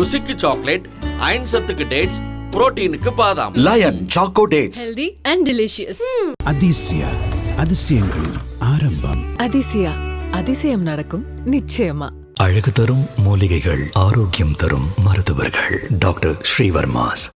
ருசிக்கு chocolate iron சத்துக்கு dates புரோட்டீனுக்கு பாதாம். Lion Choco Dates healthy and delicious. Athisaya அதிசயங்களின் ஆரம்பம். அதிசயா. அதிசயம் நடக்கும் நிச்சயமா. அழகு தரும் மூலிகைகள் ஆரோக்கியம் தரும் மருத்துவர்கள். டாக்டர் ஸ்ரீவர்மாஸ்.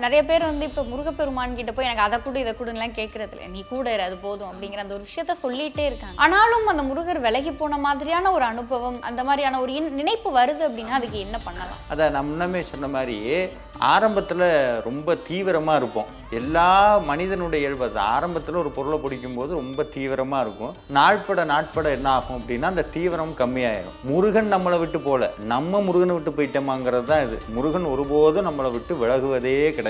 நிறைய பேர் வந்து இப்போ முருகப்பெருமான் கிட்ட போய் எனக்கு அதை கூட இதை கூடலாம் கேட்கறது இல்லை. நீ கூட இரு அது போதும் அப்படிங்கிற அந்த ஒரு விஷயத்த சொல்லிட்டே இருக்காங்க. ஆனாலும் அந்த முருகர் விலகி போன மாதிரியான ஒரு அனுபவம் அந்த மாதிரியான ஒரு இன்- நினைப்பு வருது அப்படின்னா அதுக்கு என்ன பண்ணலாம்? அதை நான் முன்னமே சொன்ன மாதிரி ஆரம்பத்தில் ரொம்ப தீவிரமாக இருப்போம். எல்லா மனிதனுடைய இயல்பு அது. ஆரம்பத்தில் ஒரு பொருளை பிடிக்கும் போது ரொம்ப தீவிரமாக இருக்கும். நாட்பட நாட்பட என்ன ஆகும் அப்படின்னா அந்த தீவிரம் கம்மியாயிடும் முருகன் நம்மளை விட்டு போல. நம்ம முருகனை விட்டு போயிட்டோமாங்கிறது தான் இது. முருகன் ஒருபோதும் நம்மளை விட்டு விலகுவதே கிடையாது.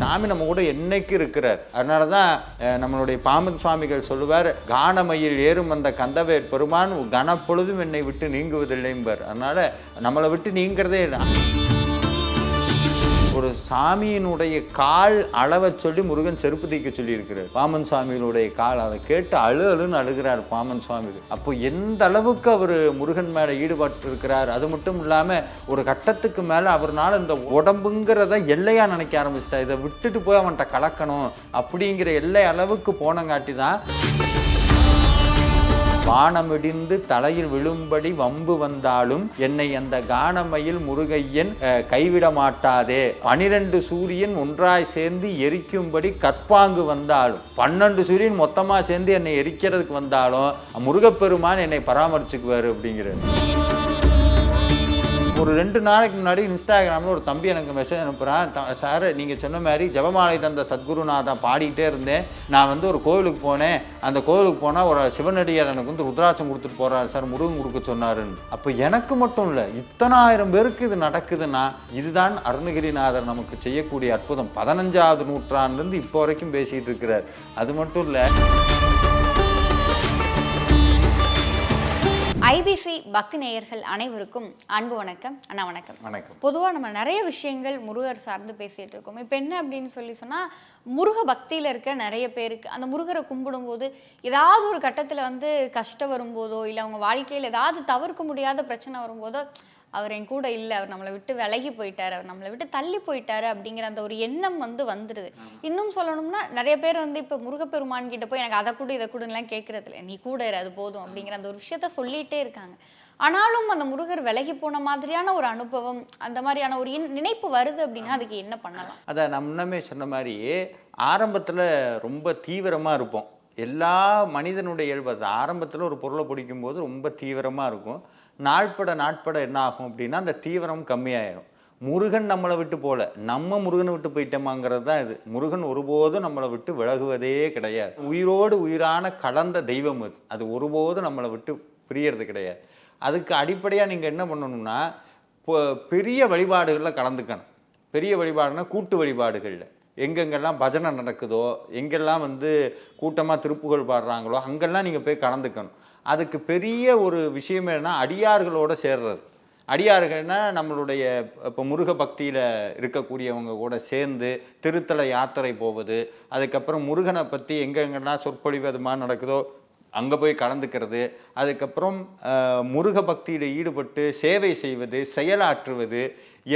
சாமி நம்ம கூட என்னைக்கு இருக்கிறார். அதனால தான் நம்மளுடைய பாமன் சுவாமிகள் சொல்லுவார் கானமையில் ஏறும் அந்த கந்தவேர் பெருமான் கனப்பொழுதும் என்னை விட்டு நீங்குவதில்லைம்பார். அதனால நம்மளை விட்டு நீங்கிறதே இல்லை. ஒரு சாமியினுடைய கால் அளவை சொல்லி முருகன் செருப்பு தைக்க சொல்லியிருக்கிறார். பாமன் சாமியினுடைய கால் அதை கேட்டு அழு அழுன்னு அழுகிறார் பாமன் சுவாமி அப்போ எந்த அளவுக்கு அவர் முருகன் மேலே ஈடுபட்டு இருக்கிறார் அது மட்டும் இல்லாமல் ஒரு கட்டத்துக்கு மேலே அவர்னால் இந்த உடம்புங்கிறத எல்லையாக நினைக்க ஆரம்பிச்சிட்டா. இதை விட்டுட்டு போய் அவன்கிட்ட கலக்கணும் அப்படிங்கிற எல்லை அளவுக்கு போனங்காட்டி தான் வானமிடிந்து தலையில் விழும்படி வம்பு வந்தாலும் என்னை அந்த கானமையில் முருகையன் கைவிட மாட்டாதே பனிரெண்டு சூரியன் ஒன்றாய் சேர்ந்து எரிக்கும்படி கற்பாங்கு வந்தாலும் பன்னெண்டு சூரியன் மொத்தமாக சேர்ந்து என்னை எரிக்கிறதுக்கு வந்தாலும் முருகப்பெருமான் என்னை பராமரிச்சுக்குவார் அப்படிங்கிறது ஒரு ரெண்டு நாளைக்கு முன்னாடி இன்ஸ்டாகிராமில் ஒரு தம்பி எனக்கு மெசேஜ் அனுப்புகிறான் சார் நீங்கள் சொன்ன மாதிரி ஜபமாலை தந்த சத்குருநாதன் பாடிக்கிட்டே இருந்தேன். நான் வந்து ஒரு கோவிலுக்கு போனேன். அந்த கோவிலுக்கு போனால் ஒரு சிவனடியார் எனக்கு வந்து ருத்ராட்சம் கொடுத்துட்டு போகிறாரு சார் முருகன் கொடுக்க சொன்னாருன்னு. அப்போ எனக்கு மட்டும் இல்லை இத்தனாயிரம் பேருக்கு இது நடக்குதுன்னா இதுதான் அருணகிரிநாதர் நமக்கு செய்யக்கூடிய அற்புதம். பதினஞ்சாவது நூற்றாண்டுலேருந்து இப்போ வரைக்கும் பேசிகிட்டு இருக்கிறார். அது மட்டும் இல்லை ஐபிசி பக்தி நேயர்கள் அனைவருக்கும் அன்பு வணக்கம். அண்ணா வணக்கம். வணக்கம். பொதுவாக நம்ம நிறைய விஷயங்கள் முருகர் சார்ந்து பேசிட்டு இருக்கோம். இப்போ என்ன அப்படின்னு சொல்லி சொன்னால் முருக பக்தியில் இருக்க நிறைய பேருக்கு அந்த முருகரை கும்பிடும்போது ஏதாவது ஒரு கட்டத்தில் வந்து கஷ்டம் வரும்போதோ இல்லை அவங்க வாழ்க்கையில் ஏதாவது தவிர்க்க முடியாத பிரச்சனை வரும்போதோ அவர் என் கூட இல்லை அவர் நம்மளை விட்டு விலகி போயிட்டாரு அவர் நம்மளை விட்டு தள்ளி போயிட்டாரு அப்படிங்கிற அந்த ஒரு எண்ணம் வந்து வந்துடுது இன்னும் சொல்லணும்னா நிறைய பேர் வந்து இப்போ முருகப்பெருமான் கிட்ட போய் எனக்கு அதை கொடு இதை கொடுன்னுலாம் கேட்கறது இல்லை. நீ கூட இரு அது போதும் அப்படிங்கிற அந்த ஒரு விஷயத்த சொல்லிட்டே இருக்காங்க. ஆனாலும் அந்த முருகர் விலகி போன மாதிரியான ஒரு அனுபவம் அந்த மாதிரியான ஒரு நினைப்பு வருது அப்படின்னா அதுக்கு என்ன பண்ணலாம்? அதை நான் முன்னமே சொன்ன மாதிரி ஆரம்பத்தில் ரொம்ப தீவிரமாக இருப்போம். எல்லா மனிதனுடைய இயல்பு அது ஆரம்பத்தில் ஒரு பொருளை பிடிக்கும்போது ரொம்ப தீவிரமாக இருக்கும். நாட்பட நாட்பட என்ன ஆகும் அப்படின்னா அந்த தீவிரம் கம்மியாயிடும் முருகன் நம்மளை விட்டு போல. நம்ம முருகனை விட்டு போயிட்டோமாங்கிறது தான் இது. முருகன் ஒருபோதும் நம்மளை விட்டு விலகுவதே கிடையாது. உயிரோடு உயிரான கலந்த தெய்வம் அது. அது ஒருபோதும் நம்மளை விட்டு பிரியறது கிடையாது. அதுக்கு அடிப்படையாக நீங்கள் என்ன பண்ணணும்னா இப்போ பெரிய வழிபாடுகளில் கலந்துக்கணும். பெரிய வழிபாடுனா கூட்டு வழிபாடுகளில். எங்கெங்கெல்லாம் பஜனை நடக்குதோ எங்கெல்லாம் வந்து கூட்டமாக திருப்புகழ் பாடுறாங்களோ அங்கெல்லாம் நீங்கள் போய் கலந்துக்கணும். அதுக்கு பெரிய ஒரு விஷயம் என்னன்னா அடியார்களோட சேர்றது. அடியார்கள்னா நம்மளுடைய இப்போ முருக பக்தியில் இருக்கக்கூடியவங்க கூட சேர்ந்து திருத்தல யாத்திரை போவது அதுக்கப்புறம் முருகனை பற்றி எங்கெங்கெல்லாம் சொற்பொழிவு அது மாதிரி நடக்குதோ அங்கே போய் கலந்துக்கிறது அதுக்கப்புறம் முருக பக்தியில் ஈடுபட்டு சேவை செய்வது செயலாற்றுவது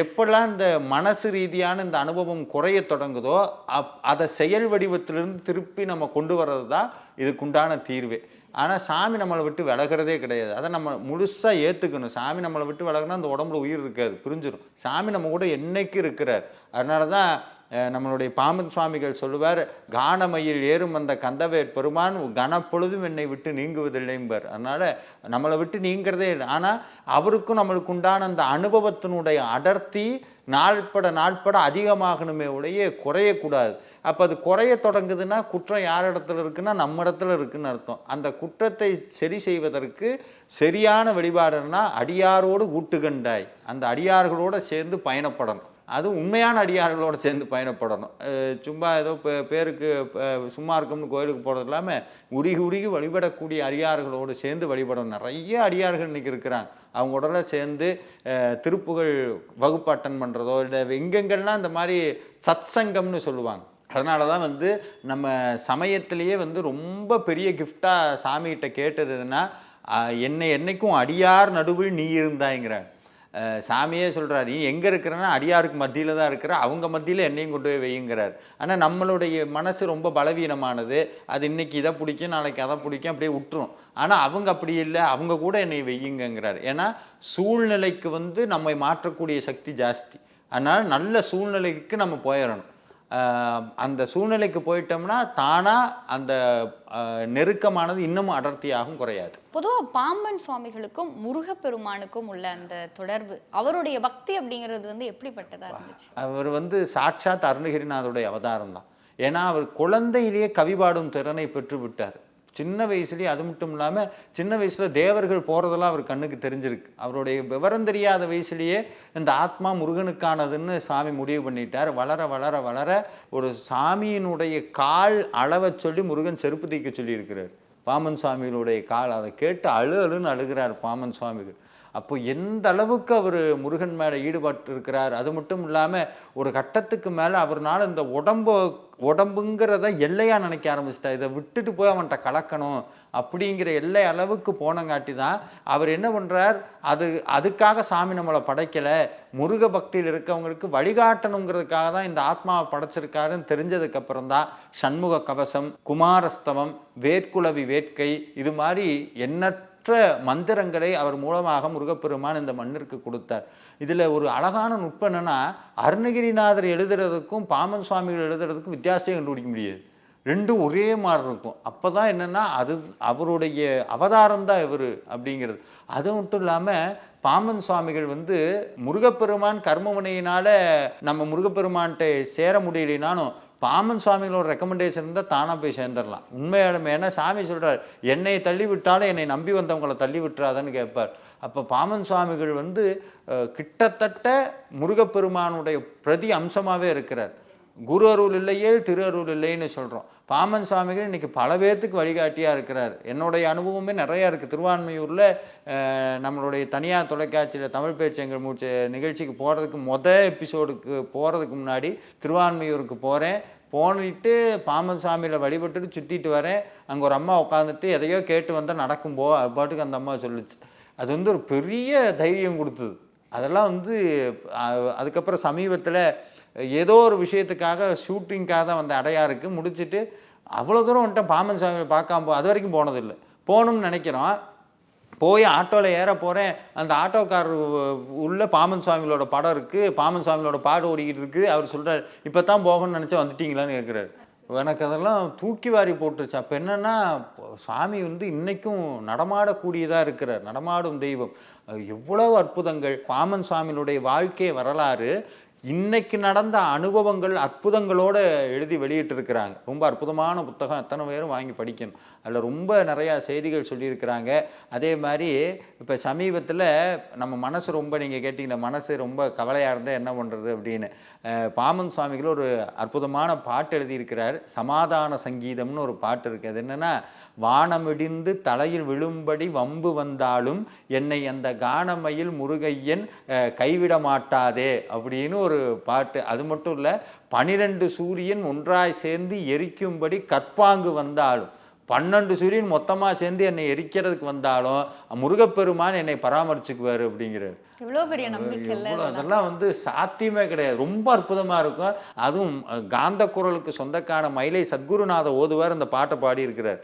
எப்பெல்லாம் இந்த மனசு ரீதியான இந்த அனுபவம் குறைய தொடங்குதோ அப் அதை செயல் வடிவத்திலிருந்து திருப்பி நம்ம கொண்டு வர்றது தான் இதுக்குண்டான தீர்வு. ஆனால் சாமி நம்மளை விட்டு விலகிறதே கிடையாது. அதை நம்ம முழுசாக ஏற்றுக்கணும் சாமி நம்மளை விட்டு விலகினா அந்த உடம்புல உயிர் இருக்காது. புரிஞ்சிடும் சாமி நம்ம கூட என்னைக்கு இருக்கிறார். அதனால தான் நம்மளுடைய பாமன் சுவாமிகள் சொல்லுவார் கானமையில் ஏறும் அந்த கந்தவேர் பெருமான் கனப்பொழுதும் என்னை விட்டு நீங்குவதில்லைம்பர் அதனால் நம்மளை விட்டு நீங்கிறதே இல்லை. ஆனால் அவருக்கும் நம்மளுக்கு உண்டான அந்த அனுபவத்தினுடைய அடர்த்தி நாள்பட நாள்பட அதிகமாகணுமே உடைய குறையக்கூடாது. அப்போ அது குறைய தொடங்குதுன்னா குற்றம் யார் இடத்துல இருக்குன்னா நம்ம இடத்துல இருக்குன்னு அர்த்தம். அந்த குற்றத்தை சரி செய்வதற்கு சரியான வழிபாடுன்னா அடியாரோடு ஊட்டுகண்டாய். அந்த அடியார்களோடு சேர்ந்து பயணப்படணும். அது உண்மையான அடியார்களோடு சேர்ந்து பயணப்படணும். சும்மா ஏதோ பே- பேருக்கு சும்மா இருக்கும்னு கோயிலுக்கு போகிறது இல்லாமல் உருகி உருகி வழிபடக்கூடிய அடியார்களோடு சேர்ந்து வழிபடணும். நிறைய அடியார்கள் இன்றைக்கி இருக்கிறாங்க. அவங்க உடனே சேர்ந்து திருப்புகள் திருப்புகழ் வகுப்பு அட்டன் பண்ணுறதோ இல்லை எங்கெங்கெல்லாம் இந்த மாதிரி சத் சங்கம்னு சொல்லுவாங்க. அதனால தான் வந்து நம்ம சமயத்திலேயே வந்து ரொம்ப பெரிய கிஃப்டாக சாமிகிட்ட கேட்டது என்னை என்னைக்கும் அடியார் நடுவில் நீ இருந்தாய்ங்கிறார் சாமியே சொல்கிறார் நீ எங்கே இருக்கிறன்னா அடியாருக்கு மத்தியில் தான் இருக்கிற அவங்க மத்தியில் என்னையும் கொண்டு போய் வையுங்கிறார். ஆனால் நம்மளுடைய மனசு ரொம்ப பலவீனமானது. அது இன்னைக்கு இதை பிடிக்கும் நாளைக்கு அதை பிடிக்கும் அப்படியே விட்டுரும் ஆனால் அவங்க அப்படி இல்லை அவங்க கூட என்னை வையுங்கங்கிறார். ஏன்னா சூழ்நிலைக்கு வந்து நம்மை மாற்றக்கூடிய சக்தி ஜாஸ்தி. அதனால் நல்ல சூழ்நிலைக்கு நம்ம போயிடணும். அந்த சூழ்நிலைக்கு போயிட்டோம்னா தானாக அந்த நெருக்கமானது இன்னமும் அடர்த்தியாகவும் குறையாது. பொதுவா பாம்பன் சுவாமிகளுக்கும் முருகப்பெருமானுக்கும் உள்ள அந்த தொடர்பு அவருடைய பக்தி அப்படிங்கிறது வந்து எப்படிப்பட்டதா இருந்துச்சு? அவர் வந்து சாட்சாத் அருணகிரிநாதருடைய அவதாரம் தான். ஏன்னா அவர் குழந்தையிலேயே கவி பாடும் திறனை பெற்று விட்டார் சின்ன வயசுலேயே அது மட்டும் இல்லாமல் சின்ன வயசில் தேவர்கள் போகிறதெல்லாம் அவர் கண்ணுக்கு தெரிஞ்சிருக்கு. அவருடைய விவரம் தெரியாத வயசுலேயே இந்த ஆத்மா முருகனுக்கானதுன்னு சாமி முடிவு பண்ணிட்டார். வளர வளர வளர ஒரு சாமியினுடைய கால் அளவை சொல்லி முருகன் செருப்பு தைக்க சொல்லியிருக்கிறார். பாமன் சுவாமிகளுடைய கால் அதை கேட்டு அழு அழுன்னு அழுகிறார் பாமன் சுவாமிகள். அப்போ எந்த அளவுக்கு அவர் முருகன் மேலே ஈடுபட்டு இருக்கிறார் அது மட்டும் இல்லாமல் ஒரு கட்டத்துக்கு மேலே அவர்னால இந்த உடம்பு உடம்புங்கிறத எல்லையாக நினைக்க ஆரம்பிச்சிட்டா இதை விட்டுட்டு போய் அவன்கிட்ட கலக்கணும் அப்படிங்கிற எல்லை அளவுக்கு போனங்காட்டி தான் அவர் என்ன பண்ணுறார் அது அதுக்காக சாமி நம்மளை படைக்கலை. முருக பக்தியில் இருக்கவங்களுக்கு வழிகாட்டணுங்கிறதுக்காக தான் இந்த ஆத்மாவை படைச்சிருக்காருன்னு தெரிஞ்சதுக்கப்புறம் தான் சண்முக கவசம் குமாரஸ்தவம் வேட்குலவி வேட்கை இது மாதிரி எண்ணற்ற மந்திரங்களை அவர் மூலமாக முருகப்பெருமான் இந்த மண்ணிற்கு கொடுத்தார். இதில் ஒரு அழகான நுட்பம் என்னன்னா அருணகிரிநாதர் எழுதுறதுக்கும் பாமன் சுவாமிகள் எழுதுறதுக்கும் வித்தியாசத்தை கண்டுபிடிக்க முடியாது. ரெண்டும் ஒரே மாதிரி இருக்கும். அப்போ தான் என்னென்னா அது அவருடைய அவதாரம் தான் இவர் அப்படிங்கிறது. அது மட்டும் இல்லாமல் பாமன் சுவாமிகள் வந்து முருகப்பெருமான் கர்மமுனையினால் நம்ம முருகப்பெருமான்கிட்ட சேர முடியலைனாலும் பாமன் சுவாமிகளோட ரெக்கமெண்டேஷன் இருந்தால் தானாக போய் சேர்ந்துடலாம். உண்மையாலுமே ஏன்னா சாமி சொல்கிறார் என்னை தள்ளி விட்டாலும் என்னை நம்பி வந்தவங்களை தள்ளி விட்டுறாதான்னு கேட்பார். அப்போ பாமன் சுவாமிகள் வந்து கிட்டத்தட்ட முருகப்பெருமானுடைய பிரதி அம்சமாகவே இருக்கிறார். குரு அருள் இல்லையே திரு அருள் இல்லைன்னு சொல்கிறோம் பாமன் சுவாமிகள் இன்றைக்கி பல பேர்த்துக்கு வழிகாட்டியாக இருக்கிறார். என்னுடைய அனுபவமே நிறையா இருக்குது திருவான்மையூரில் நம்மளுடைய தனியார் தொலைக்காட்சியில் தமிழ் பேச்சு எங்கள் மூச்சு நிகழ்ச்சிக்கு போகிறதுக்கு மொதல் எபிசோடுக்கு போகிறதுக்கு முன்னாடி திருவான்மையூருக்கு போகிறேன் போனிட்டு பாமன் சாமியில் வழிபட்டுட்டு சுற்றிட்டு வரேன். அங்கே ஒரு அம்மா உட்காந்துட்டு எதையோ கேட்டு வந்தால் நடக்கும் போ அது பாட்டுக்கு அந்த அம்மா சொல்லுச்சு. அது வந்து ஒரு பெரிய தைரியம் கொடுத்தது. அதெல்லாம் வந்து அதுக்கப்புறம் சமீபத்தில் ஏதோ ஒரு விஷயத்துக்காக ஷூட்டிங்க்காக தான் வந்த அடையாருக்கு முடிச்சுட்டு அவ்வளோ தூரம் வந்துட்டேன். பாமன் சாமியை பார்க்காம போ அது வரைக்கும் போனதில்லை. போகணும்னு நினைக்கிறோம். போய் ஆட்டோவில் ஏற போகிறேன் அந்த ஆட்டோக்காரர் உள்ள பாமன் சுவாமிகளோட படம் இருக்குது பாமன் சுவாமிகளோட பாடு ஓடிக்கிட்டு இருக்குது அவர் சொல்கிறார் இப்போ தான் போகணும்னு நினச்சா வந்துட்டீங்களான்னு கேட்குறாரு எனக்கு அதெல்லாம் தூக்கி வாரி போட்டுருச்சு. அப்போ என்னென்னா சாமி வந்து இன்றைக்கும் நடமாடக்கூடியதாக இருக்கிறார். நடமாடும் தெய்வம். எவ்வளோ எவ்வளவு அற்புதங்கள். பாமன் சுவாமியினுடைய வாழ்க்கை வரலாறு இன்னைக்கு நடந்த அனுபவங்கள் அற்புதங்களோடு எழுதி வெளியிட்டிருக்கிறாங்க. ரொம்ப அற்புதமான புத்தகம். எத்தனை பேரும் வாங்கி படிக்கணும். அதில் ரொம்ப நிறையா செய்திகள் சொல்லியிருக்கிறாங்க. அதே மாதிரி இப்போ சமீபத்தில் நம்ம மனசு ரொம்ப நீங்கள் கேட்டிங்கன்னா மனசு ரொம்ப கவலையாக இருந்தால் என்ன பண்ணுறது அப்படின்னு பாமன் சுவாமிகள் ஒரு அற்புதமான பாட்டு எழுதியிருக்கிறார். சமாதான சங்கீதம்னு ஒரு பாட்டு இருக்குது. அது என்னென்னா வானமிடிந்து தலையில் விழும்படி வம்பு வந்தாலும் என்னை அந்த கானமையில் முருகையன் கைவிட மாட்டாதே அப்படின்னு ஒரு பாட்டு. அது மட்டும் இல்லை பனிரெண்டு சூரியன் ஒன்றாய் சேர்ந்து எரிக்கும்படி கற்பாங்கு வந்தாலும் பன்னெண்டு சூரியன் மொத்தமாக சேர்ந்து என்னை எரிக்கிறதுக்கு வந்தாலும் முருகப்பெருமான் என்னை பராமரிச்சுக்குவார் அப்படிங்கிறார். இவ்வளோ பெரிய நம்பிக்கை இல்லை எவ்வளவு அதெல்லாம். வந்து சாத்தியமே கிடையாது. ரொம்ப அற்புதமாக இருக்கும். அதுவும் காந்த குரலுக்கு சொந்தக்கான மயிலை சத்குருநாத ஓதுவார் அந்த பாட்டை பாடியிருக்கிறார்.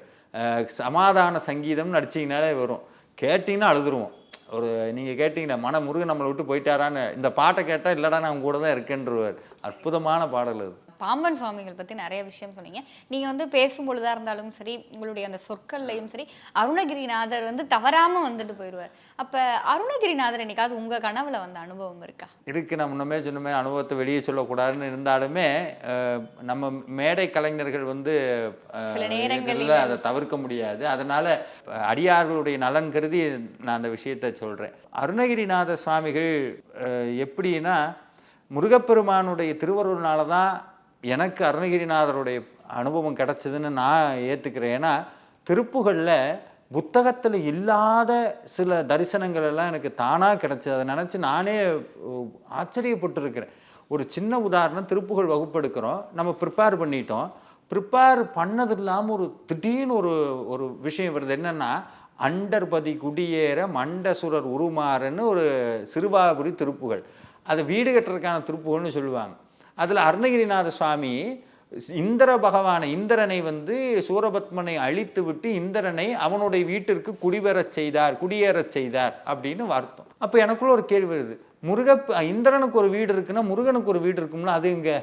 சமாதான சங்கீதம்னு நடிச்சிங்கனாலே வரும். கேட்டிங்கன்னா அழுதுருவோம். ஒரு நீங்கள் கேட்டிங்கன்னா மன முருகன் நம்மளை விட்டு போயிட்டாரான்னு இந்த பாட்டை கேட்டால் இல்லைடா நான் கூட தான் இருக்கேன்றவர். அற்புதமான பாடல் அது. பாம்பன் சுவாமிகள் பற்றி நிறைய விஷயம் சொன்னீங்க. நீங்கள் வந்து பேசும் பொழுதா இருந்தாலும் சரி உங்களுடைய அந்த சொற்கள்லையும் சரி அருணகிரிநாதர் வந்து தவறாமல் வந்துட்டு போயிடுவார். அப்போ அருணகிரிநாதர் என்னைக்காவது உங்கள் கனவுல வந்த அனுபவம் இருக்கா? இருக்கு. நான் முன்னமே சொன்னமே அனுபவத்தை வெளியே சொல்லக்கூடாதுன்னு இருந்தாலுமே நம்ம மேடை கலைஞர்கள் வந்து சில நேரங்களில் அதை தவிர்க்க முடியாது. அதனால அடியார்களுடைய நலன் கருதி நான் அந்த விஷயத்தை சொல்றேன். அருணகிரிநாத சுவாமிகள் எப்படின்னா முருகப்பெருமானுடைய திருவருள்னால தான் எனக்கு அருணகிரிநாதருடைய அனுபவம் கிடச்சிதுன்னு நான் ஏற்றுக்கிறேன் ஏன்னா திருப்புகளில் புத்தகத்தில் இல்லாத சில தரிசனங்கள் எல்லாம் எனக்கு தானாக கிடச்சி அதை நினச்சி நானே ஆச்சரியப்பட்டுருக்கிறேன். ஆச்சரியப்பட்டிருக்கிறேன் ஒரு சின்ன உதாரணம் திருப்புகள் வகுப்பெடுக்கிறோம். நம்ம ப்ரிப்பேர் பண்ணிட்டோம். ப்ரிப்பேர் பண்ணது இல்லாமல் ஒரு திடீர்னு ஒரு ஒரு விஷயம் வருது. என்னென்னா அண்டர்பதி குடியேற மண்டசுரர் உருமாறுன்னு ஒரு சிறுவாபுரி திருப்புகள் அது வீடு கட்டுறதுக்கான திருப்புகள்னு சொல்லுவாங்க. அதில் அருணகிரிநாத சுவாமி இந்திர பகவானை இந்திரனை வந்து சூரபத்மனை அழித்து விட்டு இந்திரனை அவனுடைய வீட்டிற்கு குடிவரச் செய்தார் குடியேறச் செய்தார் அப்படின்னு அர்த்தம். அப்போ எனக்குள்ள ஒரு கேள்வி வருது. முருக இந்திரனுக்கு ஒரு வீடு இருக்குன்னா முருகனுக்கு ஒரு வீடு இருக்கும்ல அது இங்கே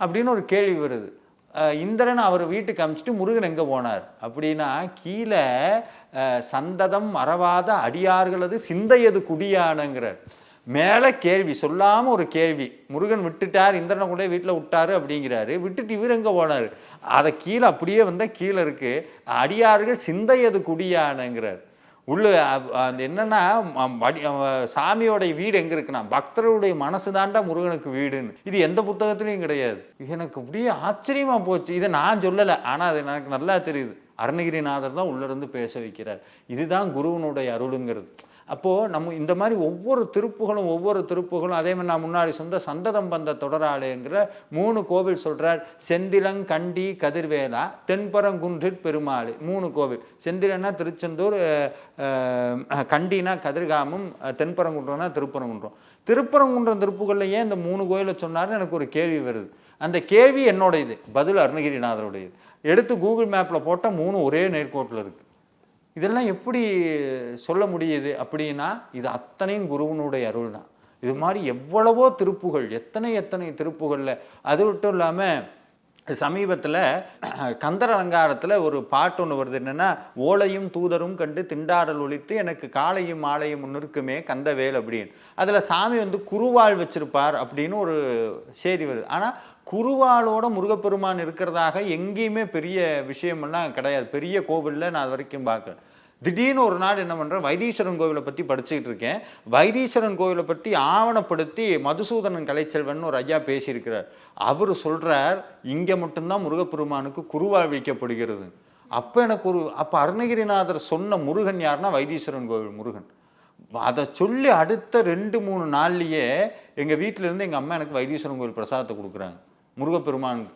அப்படின்னு ஒரு கேள்வி வருது. இந்திரன் அவர் வீட்டுக்கு அமிச்சிட்டு முருகன் எங்கே போனார்? அப்படின்னா கீழே சந்ததம் மறவாத அடியார்களது சிந்தையது குடியானங்கிறார். மேலே கேள்வி சொல்லாமல் ஒரு கேள்வி. முருகன் விட்டுட்டார் இந்திரனை கூட வீட்டில் விட்டாரு அப்படிங்கிறாரு. விட்டுட்டு இவர் எங்கே போனார்? அதை கீழே அப்படியே வந்தால் கீழே இருக்குது அடியார்கள் சிந்தையது குடியானுங்கிறார். உள்ள அந்த என்னன்னா வடி- சாமியோடைய வீடு எங்கே இருக்குன்னா பக்தருடைய மனசு தாண்டா முருகனுக்கு வீடுன்னு. இது எந்த புத்தகத்துலையும் கிடையாது. எனக்கு அப்படியே ஆச்சரியமா போச்சு. இதை நான் சொல்லலை. ஆனால் அது எனக்கு நல்லா தெரியுது. அருணகிரிநாதர் தான் உள்ளேருந்து பேச வைக்கிறார். இதுதான் குருவனுடைய அருளுங்கிறது. அப்போது நம்ம இந்த மாதிரி ஒவ்வொரு திருப்புகளும் ஒவ்வொரு திருப்புகளும் அதே மாதிரி நான் முன்னாடி சொந்த சந்ததம் பந்த தொடராளுங்கிற மூணு கோவில் சொல்கிறார் செந்திலங் கண்டி கதிர்வேலா தென்பரங்குன்றிற் பெருமாள். மூணு கோவில். செந்திலன்னா திருச்செந்தூர் கண்டினா கதிர்காமம் தென்பரங்குன்றம்னா திருப்பரங்குன்றம். திருப்பரங்குன்றம் திருப்புகளில் ஏன் இந்த மூணு கோயிலை சொன்னார்னு எனக்கு ஒரு கேள்வி வருது. அந்த கேள்வி என்னோட இது பதில் அருணகிரிநாதருடையது. எடுத்து கூகுள் மேப்பில் போட்டால் மூணு ஒரே நேர்கோட்டில் இருக்குது இதெல்லாம் எப்படி சொல்ல முடியுது அப்படின்னா இது அத்தனையும் குருவனுடைய அருள் தான் இது மாதிரி எவ்வளவோ திருப்புகள் எத்தனை எத்தனை திருப்புகளில். அது மட்டும் இல்லாமல் சமீபத்தில் கந்தர் அலங்காரத்தில் ஒரு பாட்டு ஒன்று வருது. என்னென்னா ஓலையும் தூதரும் கண்டு திண்டாடல் ஒழித்து எனக்கு காலையும் மாலையும் நிற்குமே கந்தவேல் அப்படின்னு. அதில் சாமி வந்து குருவாள் வச்சிருப்பார் அப்படின்னு ஒரு செய்தி வருது. ஆனால் குருவாளோட முருகப்பெருமான் இருக்கிறதாக எங்கேயுமே பெரிய விஷயமெல்லாம் கிடையாது. பெரிய கோவிலில் நான் அது வரைக்கும் பார்க்கல. திடீர்னு ஒரு நாள் என்ன பண்ணுறேன் வைத்தீஸ்வரன் கோவிலை பற்றி படிச்சுக்கிட்டு இருக்கேன். வைத்தீஸ்வரன் கோவிலை பற்றி ஆவணப்படுத்தி மதுசூதனன் கலைச்செல்வன் ஒரு ஐயா பேசியிருக்கிறார். அவர் சொல்கிறார் இங்கே மட்டும்தான் முருகப்பெருமானுக்கு குருவால் வைக்கப்படுகிறது. அப்போ எனக்கு ஒரு அப்போ அருணகிரிநாதர் சொன்ன முருகன் யாருன்னா வைத்தீஸ்வரன் கோவில் முருகன். அதை சொல்லி அடுத்த ரெண்டு மூணு நாள்லேயே எங்கள் இருந்து எங்கள் அம்மா எனக்கு வைத்தீஸ்வரன் கோவில் பிரசாதத்தை கொடுக்குறாங்க. முருகப்பெருமான்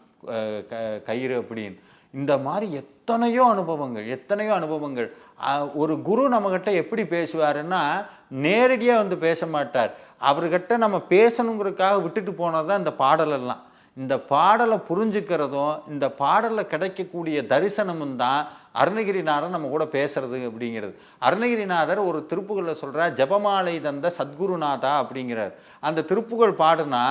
க- கயிறு அப்படின்னு. இந்த மாதிரி எத்தனையோ அனுபவங்கள் எத்தனையோ அனுபவங்கள். ஒரு குரு நம்மகிட்ட எப்படி பேசுவாருன்னா நேரடியாக வந்து பேச மாட்டார். அவர்கிட்ட நம்ம பேசணுங்கிறதுக்காக விட்டுட்டு போனது தான் இந்த பாடலெல்லாம். இந்த பாடலை புரிஞ்சுக்கிறதும் இந்த பாடலில் கிடைக்கக்கூடிய தரிசனமும் தான் அருணகிரிநாதர் நம்ம கூட பேசுறது அப்படிங்கிறது. அருணகிரிநாதர் ஒரு திருப்புகளில் சொல்கிறார் ஜபமாலை தந்த சத்குருநாதா அப்படிங்கிறார். அந்த திருப்புகள் பாடுனா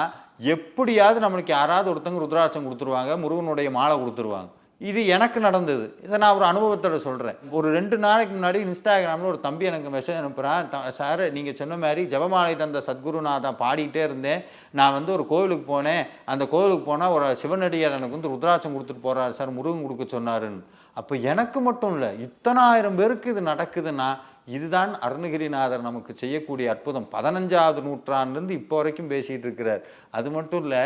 எப்படியாவது நம்மளுக்கு யாராவது ஒருத்தங்க ருத்ராட்சம் கொடுத்துருவாங்க முருகனுடைய மாலை கொடுத்துருவாங்க. இது எனக்கு நடந்தது. இதை நான் ஒரு அனுபவத்தோட சொல்கிறேன் ஒரு ரெண்டு நாளைக்கு முன்னாடி இன்ஸ்டாகிராமில் ஒரு தம்பி எனக்கு மெசேஜ் அனுப்புகிறான் சார் நீங்கள் சொன்ன மாதிரி ஜபமாலை தந்த சத்குருநாதா பாடிக்கிட்டே இருந்தேன். நான் வந்து ஒரு கோவிலுக்கு போனேன். அந்த கோவிலுக்கு போனால் ஒரு சிவனடியார் எனக்கு வந்து ருத்ராட்சம் கொடுத்துட்டு போகிறாரு சார் முருகன் கொடுக்க சொன்னாருன்னு. அப்போ எனக்கு மட்டும் இல்லை இத்தனாயிரம் பேருக்கு இது நடக்குதுன்னா இதுதான் அருணகிரிநாதர் நமக்கு செய்யக்கூடிய அற்புதம். பதினஞ்சாவது நூற்றாண்டுலேருந்து இப்போ வரைக்கும் பேசிகிட்டு இருக்கிறார். அது மட்டும் இல்லை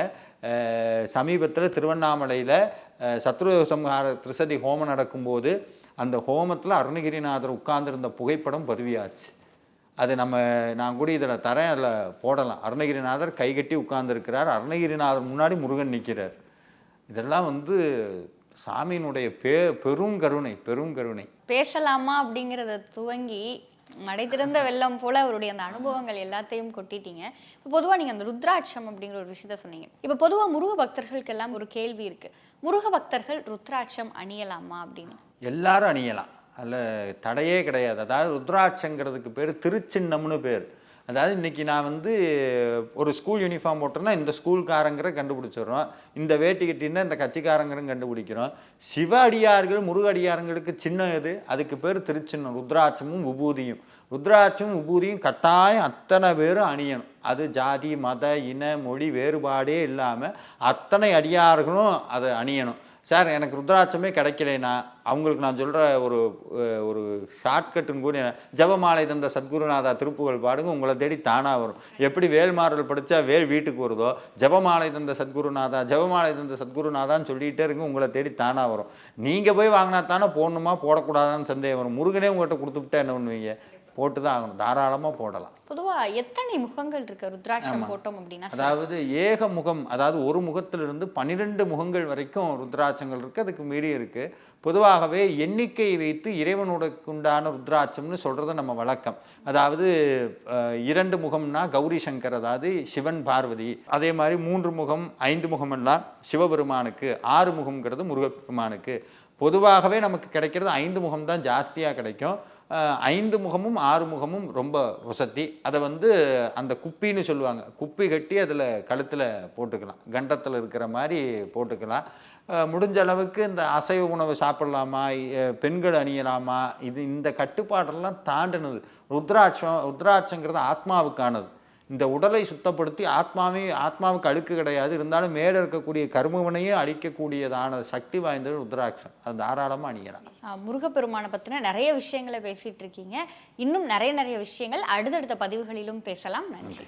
சமீபத்தில் திருவண்ணாமலையில் சத்ரு சம்ஹார திரிசதி ஹோமம் நடக்கும்போது அந்த ஹோமத்தில் அருணகிரிநாதர் உட்கார்ந்துருந்த புகைப்படம் பதிவியாச்சு. அது நம்ம நான் கூட இதில் தரேன் அதில் போடலாம். அருணகிரிநாதர் கைகட்டி உட்கார்ந்துருக்கிறார். அருணகிரிநாதர் முன்னாடி முருகன் நிற்கிறார் இதெல்லாம் வந்து சாமியினுடைய பெ பெரும் கருணை பெரும் கருணை. பேசலாமா அப்படிங்கிறத துவங்கி மடை திறந்த வெள்ளம் போல அவருடைய அந்த அனுபவங்கள் எல்லாத்தையும் கொட்டிட்டீங்க. இப்போ பொதுவாக நீங்கள் அந்த ருத்ராட்சம் அப்படிங்கிற ஒரு விஷயத்த சொன்னீங்க. இப்போ பொதுவாக முருக பக்தர்களுக்கு எல்லாம் ஒரு கேள்வி இருக்கு. முருக பக்தர்கள் ருத்ராட்சம் அணியலாமா அப்படின்னு? எல்லாரும் அணியலாம். அதில் தடையே கிடையாது. அதாவது ருத்ராட்சங்கிறதுக்கு பேர் திருச்சின்னம்னு பேர். அதாவது இன்னைக்கு நான் வந்து ஒரு ஸ்கூல் யூனிஃபார்ம் போட்டேன்னா இந்த ஸ்கூல்காரங்கிற கண்டுபிடிச்சிடுறோம். இந்த வேட்டி கட்டியிருந்தால் இந்த கட்சிக்காரங்கிறன்னு கண்டுபிடிக்கிறோம். சிவ அடியார்கள் முருகடியாருங்களுக்கு சின்னம் எது? அதுக்கு பேர் திருச்சின்னம். ருத்ராட்சமும் விபூதியும். ருத்ராட்சமும் உபூதியும் கட்டாயம் அத்தனை பேரும் அணியணும். அது ஜாதி மத இன மொழி வேறுபாடே இல்லாமல் அத்தனை அடியார்களும் அதை அணியணும். சார் எனக்கு ருத்ராட்சமே கிடைக்கலைன்னா அவங்களுக்கு நான் சொல்கிற ஒரு ஒரு ஷார்ட்கட்டுன்னு கூட ஜபமாலை தந்த சத்குருநாதா திருப்புகள் பாடுங்க உங்களை தேடி தானாக வரும். எப்படி வேல்மாறல் படித்தா வேல் வீட்டுக்கு வருதோ ஜபமாலை தந்த சத்குருநாதா ஜபமாலை தந்த சத்குருநாதான்னு சொல்லிகிட்டே இருங்க உங்களை தேடி தானாக வரும். நீங்கள் போய் வாங்கினா தானே போடணுமா போடக்கூடாதான்னு சந்தேகம் வரும். முருகனே உங்கள்கிட்ட கொடுத்துவிட்டா என்ன பண்ணுவீங்க? போட்டு தான் ஆகணும் தாராளமாக போடலாம். பொதுவா எத்தனை முகங்கள் இருக்கு? ருத்ராட்சம் போட்டோம் அப்படின்னா அதாவது ஏக முகம் அதாவது ஒரு முகத்திலிருந்து பன்னிரெண்டு முகங்கள் வரைக்கும் ருத்ராட்சங்கள் இருக்குது அதுக்கு மீறி இருக்குது பொதுவாகவே எண்ணிக்கையை வைத்து இறைவனுக்கு உண்டான ருத்ராட்சம்னு சொல்கிறது நம்ம வழக்கம். அதாவது இரண்டு முகம்னா கௌரி சங்கர் அதாவது சிவன் பார்வதி. அதே மாதிரி மூன்று முகம் ஐந்து முகமெல்லாம் சிவபெருமானுக்கு ஆறு முகம்ங்கிறது முருகப்பெருமானுக்கு. பொதுவாகவே நமக்கு கிடைக்கிறது ஐந்து முகம் தான் ஜாஸ்தியாக கிடைக்கும். ஐந்து முகமும் ஆறு முகமும் ரொம்ப வசதி. அதை வந்து அந்த குப்பின்னு சொல்லுவாங்க. குப்பி கட்டி அதில் கழுத்தில் போட்டுக்கலாம். கண்டத்தில் இருக்கிற மாதிரி போட்டுக்கலாம். முடிஞ்ச அளவுக்கு இந்த அசைவ உணவு சாப்பிடலாமா பெண்கள் அணியலாமா இது இந்த கட்டுப்பாடெல்லாம் தாண்டினது. ருத்ராட்சம் ருத்ராட்சங்கிறது ஆத்மாவுக்கானது. இந்த உடலை சுத்தப்படுத்தி ஆத்மாவே ஆத்மாவுக்கு அழுக்கு கிடையாது. இருந்தாலும் மேலே இருக்கக்கூடிய கருமவனையும் அழிக்கக்கூடியதான சக்தி வாய்ந்தது ருத்ராட்சம். அது தாராளமாக அணியலாம். முருகப்பெருமானை பத்தின நிறைய விஷயங்களை பேசிட்டு இருக்கீங்க. இன்னும் நிறைய நிறைய விஷயங்கள் அடுத்தடுத்த பதிவுகளிலும் பேசலாம். நன்றி.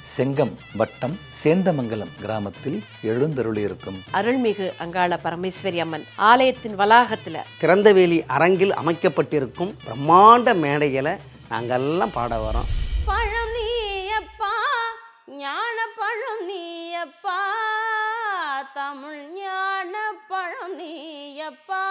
செங்கம் வட்டம் சேந்தமங்கலம் கிராமத்தில் எழுந்தருளியிருக்கும். அருள்மிகு அங்காள பரமேஸ்வரி அம்மன் ஆலயத்தின் வளாகத்துல திறந்தவேலி அரங்கில் அமைக்கப்பட்டிருக்கும் பிரம்மாண்ட மேடைகளை நாங்கள்லாம் பாட வரோம். பழம் நீயப்பா ஞான பழம் நீயப்பா தமிழ் ஞான பழம் நீயப்பா.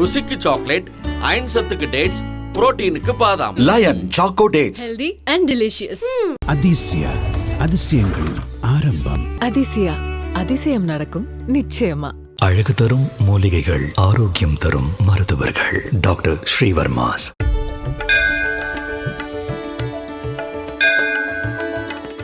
ருசிக்கு சாக்லேட் அயன் சத்துக்கு டேட்ஸ் புரோட்டீனுக்கு பாதாம். Lion choco dates healthy and delicious அதிசய அதிசயங்களின் ஆரம்பம். அதிசயா. அதிசயம் நடக்கும் நிச்சயமா. அழகு தரும் மூலிகைகள் ஆரோக்கியம் தரும் மருத்துவர்கள். டாக்டர் ஸ்ரீவர்மாஸ்.